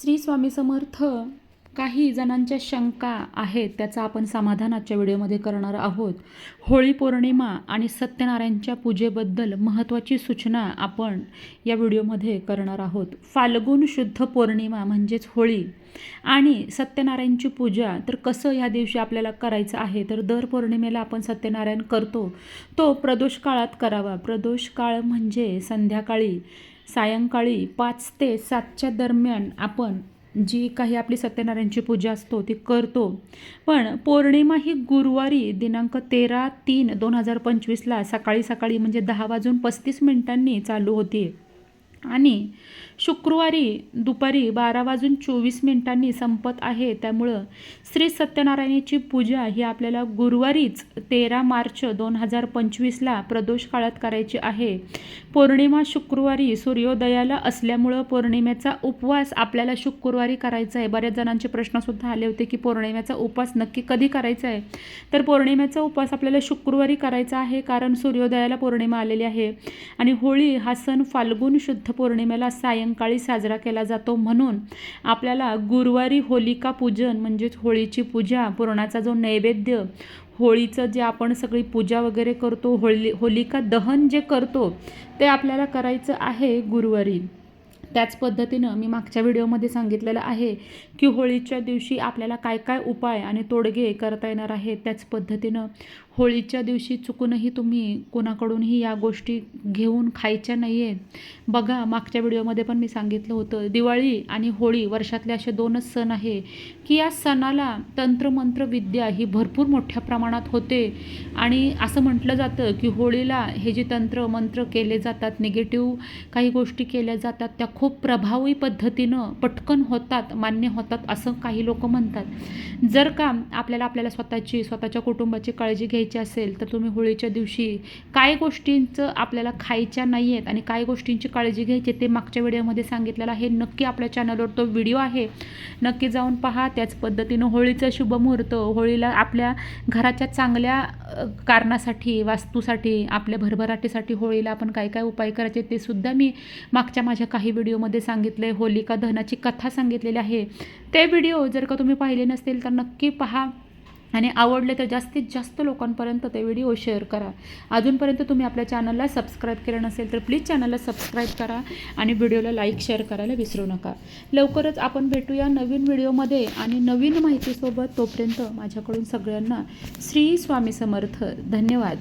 श्री स्वामी समर्थ काही जणांच्या शंका आहेत त्याचं आपण समाधान आजच्या व्हिडिओमध्ये करणार आहोत. होळी पौर्णिमा आणि सत्यनारायणच्या पूजेबद्दल महत्त्वाची सूचना आपण या व्हिडिओमध्ये करणार आहोत. फाल्गुन शुद्ध पौर्णिमा म्हणजेच होळी आणि सत्यनारायणची पूजा. तर कसं ह्या दिवशी आपल्याला करायचं आहे? तर दर पौर्णिमेला आपण सत्यनारायण करतो. तो प्रदोष काळात करावा. प्रदोष काळ म्हणजे संध्याकाळी सायंकाळी पाच ते सातच्या दरम्यान आपण जी काही आपली सत्यनारायणची पूजा असतो ती करतो. पण पौर्णिमा ही गुरुवारी दिनांक तेरा तीन दोन हजार पंचवीसला सकाळी सकाळी म्हणजे दहा वाजून पस्तीस मिनिटांनी चालू होती. आणि शुक्रवारी दुपारी बारा वाजून चोवीस मिनिटांनी संपत आहे. त्यामुळं श्री सत्यनारायणाची पूजा ही आपल्याला गुरुवारीच तेरा मार्च दोन हजार पंचवीसला प्रदोष काळात करायची आहे. पौर्णिमा शुक्रवारी सूर्योदयाला असल्यामुळं पौर्णिमेचा उपवास आपल्याला शुक्रवारी करायचा आहे. बऱ्याच जणांचे प्रश्नसुद्धा आले होते की पौर्णिमेचा उपवास नक्की कधी करायचा आहे? तर पौर्णिमेचा उपवास आपल्याला शुक्रवारी करायचा आहे कारण सूर्योदयाला पौर्णिमा आलेली आहे. आणि होळी हा सण फाल्गुन शुद्ध पौर्णिमेला सायंकाळी साजरा केला जातो म्हणून आपल्याला गुरुवारी होलिका पूजन म्हणजेच होळीची पूजा पुरणाचा जो नैवेद्य होळीचं जे आपण सगळी पूजा वगैरे करतो होळी होलिका दहन जे करतो ते आपल्याला करायचं आहे गुरुवारी. त्याच पद्धतीनं मी मागच्या व्हिडिओमध्ये सांगितलेलं आहे की होळीच्या दिवशी आपल्याला काय काय उपाय आणि तोडगे करता येणार आहेत त्याच पद्धतीनं होळीच्या दिवशी चुकूनही तुम्ही कोणाकडूनही या गोष्टी घेऊन खायच्या नाही आहेत बघा मागच्या व्हिडिओमध्ये पण मी सांगितलं होतं दिवाळी आणि होळी वर्षातले असे दोनच सण आहे की या सणाला तंत्रमंत्र विद्या ही भरपूर मोठ्या प्रमाणात होते आणि असं म्हटलं जातं की होळीला हे जे तंत्र मंत्र केले जातात निगेटिव्ह काही गोष्टी केल्या जातात त्या खूप प्रभावी पद्धतीनं पटकन होतात मान्य होतात असं काही लोक म्हणतात. जर का आपल्याला आपल्याला स्वतःची स्वतःच्या कुटुंबाची काळजी घ्यायची असेल तर तुम्ही होळीच्या दिवशी काय गोष्टींचं आपल्याला खायच्या नाही आहेत आणि काय गोष्टींची काळजी घ्यायची ते मागच्या व्हिडिओमध्ये सांगितलेलं आहे. नक्की आपल्या चॅनलवर तो व्हिडिओ आहे. नक्की जाऊन पहा. त्याच पद्धतीनं होळीचं शुभमुहूर्त होळीला आपल्या घराच्या चांगल्या कारणासाठी वास्तूसाठी आपल्या भरभराटीसाठी होळीला आपण काय काय उपाय करायचे ते सुद्धा मी मागच्या माझ्या काही व्हिडिओमध्ये सांगितले होलिका दहनाची कथा सांगितलेली आहे. ते व्हिडिओ जर का तुम्ही पाहिले नसतील तर नक्की पहा. आणि आवडले तर जास्तीत जास्त लोकांपर्यंत ते व्हिडिओ शेअर करा. अजूनपर्यंत तुम्ही आपल्या चॅनलला सबस्क्राईब केलं नसेल तर प्लीज चॅनलला सबस्क्राईब करा आणि व्हिडिओला लाईक शेअर करायला विसरू नका. लवकरच आपण भेटूया नवीन व्हिडिओमध्ये आणि नवीन माहितीसोबत तोपर्यंत माझ्याकडून सगळ्यांना श्री स्वामी समर्थ. धन्यवाद.